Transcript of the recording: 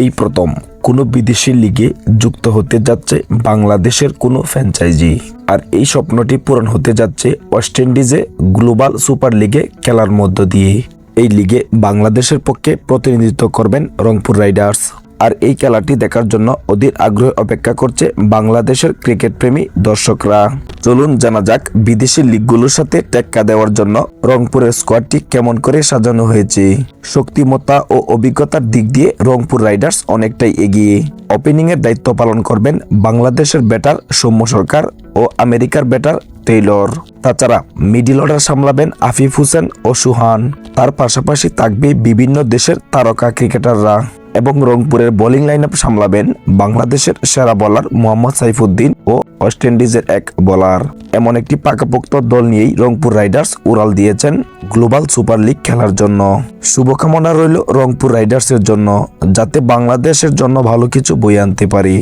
এই প্রথম কোনো বিদেশি লিগে যুক্ত হতে যাচ্ছে বাংলাদেশের কোনো ফ্র্যাঞ্চাইজি। আর এই স্বপ্নটি পূরণ হতে যাচ্ছে ওয়েস্ট ইন্ডিজে গ্লোবাল সুপার লিগে খেলার মধ্য দিয়ে। এই লিগে বাংলাদেশের পক্ষে প্রতিনিধিত্ব করবেন রংপুর রাইডার্স। আর এই খেলাটি দেখার জন্য অধীর আগ্রহে অপেক্ষা করছে বাংলাদেশের ক্রিকেট প্রেমী দর্শকরা। চলুন জানা যাক বিদেশি লিগগুলোর সাথে টেক্কা দেওয়ার জন্য রংপুরের স্কোয়াডটি কেমন করে সাজানো হয়েছে। শক্তিমত্তা ও অভিজ্ঞতার দিক দিয়ে রংপুর রাইডার্স অনেকটাই এগিয়ে। ওপেনিং এর দায়িত্ব পালন করবেন বাংলাদেশের ব্যাটার সৌম্য সরকার ও আমেরিকার ব্যাটার টেইলর। তাছাড়া মিডিল অর্ডার সামলাবেন আফিফ হোসেন ও সুহান। তার পাশাপাশি থাকবে বিভিন্ন দেশের তারকা ক্রিকেটাররা এবং রংপুরের বোলিং লাইন সামলাবেন বাংলাদেশের সেরা বোলার মোহাম্মদ সাইফুদ্দিন ও ওয়েস্ট ইন্ডিজের এক বোলার এমন একটি পাকাপোক্ত দল নিয়েই রংপুর রাইডার্স উড়াল দিয়েছেন গ্লোবাল সুপার লিগ খেলার জন্য। শুভকামনা রইল রংপুর রাইডার্সের জন্য, যাতে বাংলাদেশের জন্য ভালো কিছু বই আনতে পারি।